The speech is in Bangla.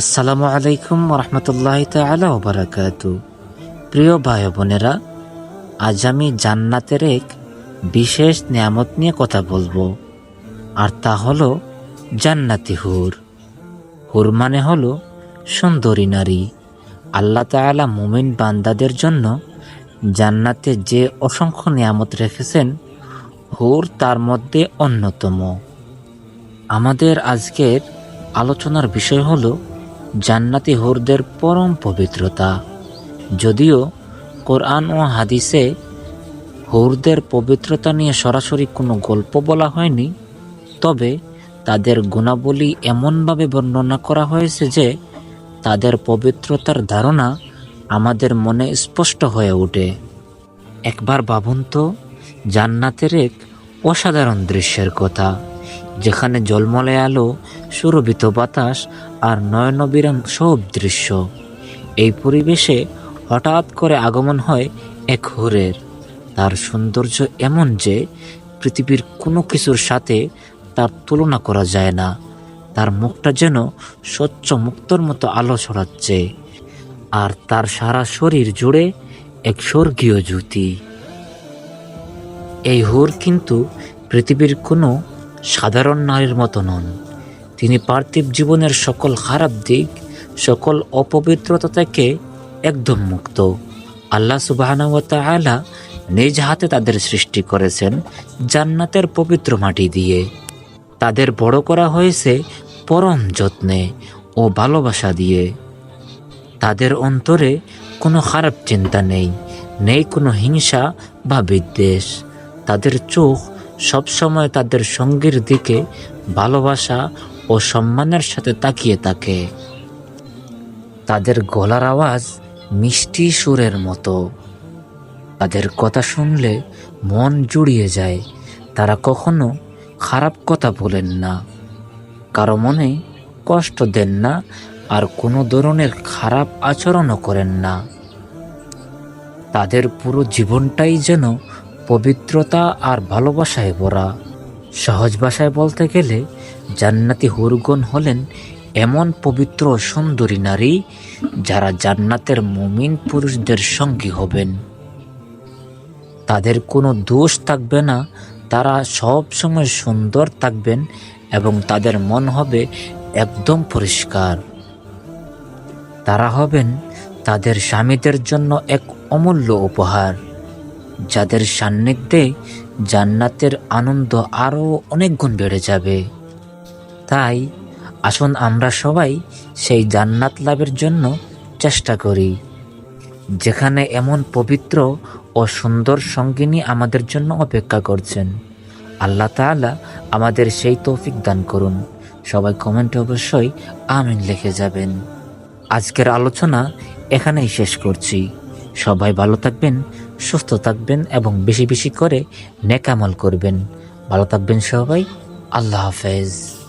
আসসালামু আলাইকুম রহমতুল্লাহ তালা বারাকাতু প্রিয় ভাই বোনেরা, আজ আমি জান্নাতের এক বিশেষ নিয়ামত নিয়ে কথা বলব, আর তা হলো জান্নাতি হুর। হুর মানে হলো সুন্দরী নারী। আল্লাহ তাআলা মুমিন বান্দাদের জন্য জান্নাতে যে অসংখ্য নিয়ামত রেখেছেন, হুর তার মধ্যে অন্যতম। আমাদের আজকের আলোচনার বিষয় হলো জান্নাতি হুরদের পরম পবিত্রতা। যদিও কোরআন ও হাদিসে হুরদের পবিত্রতা নিয়ে সরাসরি কোনো গল্প বলা হয়নি, তবে তাদের গুণাবলী এমনভাবে বর্ণনা করা হয়েছে যে তাদের পবিত্রতার ধারণা আমাদের মনে স্পষ্ট হয়ে ওঠে। একবার ভাবুন তো, জান্নাতের এক অসাধারণ দৃশ্যের কথা। যেখানে জলমলে আলো, সুরভিত বাতাস আর নয়নবিরাম সব দৃশ্য। এই পরিবেশে হঠাৎ করে আগমন হয় এক হুরের। তার সৌন্দর্য এমন যে পৃথিবীর কোনো কিছুর সাথে তার তুলনা করা যায় না। তার মুখটা যেন স্বচ্ছ মুক্তর মতো আলো ছড়াচ্ছে। আর তার সারা শরীর জুড়ে এক স্বর্গীয় জ্যোতি। এই হুর কিন্তু পৃথিবীর কোনো সাধারণ নারীর মতো নন। তিনি পার্থিব জীবনের সকল খারাপ দিক, সকল অপবিত্রতা থেকে একদম মুক্ত। আল্লাহ সুবাহানুয়ালা নিজ হাতে তাদের সৃষ্টি করেছেন জান্নাতের পবিত্র মাটি দিয়ে। তাদের বড় করা হয়েছে পরম যত্নে ও ভালোবাসা দিয়ে। তাদের অন্তরে কোনো খারাপ চিন্তা নেই নেই কোনো হিংসা বা বিদ্বেষ। তাদের চোখ সবসময় তাদের সঙ্গীর দিকে ভালোবাসা ও সম্মানের সাথে তাকিয়ে থাকে। তাদের গলার আওয়াজ মিষ্টি সুরের মতো। তাদের কথা শুনলে মন জুড়িয়ে যায়। তারা কখনো খারাপ কথা বলেন না। কারও মনে কষ্ট দেন না আর কোনো ধরনের খারাপ আচরণও করেন না। তাদের পুরো জীবনটাই যেন পবিত্রতা আর ভালোবাসায় ভরা। সহজ ভাষায় বলতে গেলে, জান্নাতি হুরগন হলেন এমন পবিত্র সুন্দরী নারী যারা জান্নাতের মুমিন পুরুষদের সঙ্গী হবেন। তাদের কোনো দোষ থাকবে না, তারা সব সময় সুন্দর থাকবেন এবং তাদের মন হবে একদম পরিষ্কার। তারা হবেন তাদের স্বামীদের জন্য এক অমূল্য উপহার। যাদের সান্নিধ্যে জান্নাতের আনন্দ আরও অনেক গুণ বেড়ে যাবে। তাই আসুন আমরা সবাই সেই জান্নাত লাভের জন্য চেষ্টা করি, যেখানে এমন পবিত্র ও সুন্দর সঙ্গিনী আমাদের জন্য অপেক্ষা করছেন। আল্লাহ তাআলা আমাদের সেই তৌফিক দান করুন। সবাই কমেন্টে অবশ্যই আমিন লিখে যাবেন। আজকের আলোচনা এখানেই শেষ করছি। সবাই ভালো থাকবেন সুস্থ থাকবেন এবং বেশি বেশি করে নেকামল করবেন। ভালো থাকবেন সবাই। আল্লাহ হাফেজ।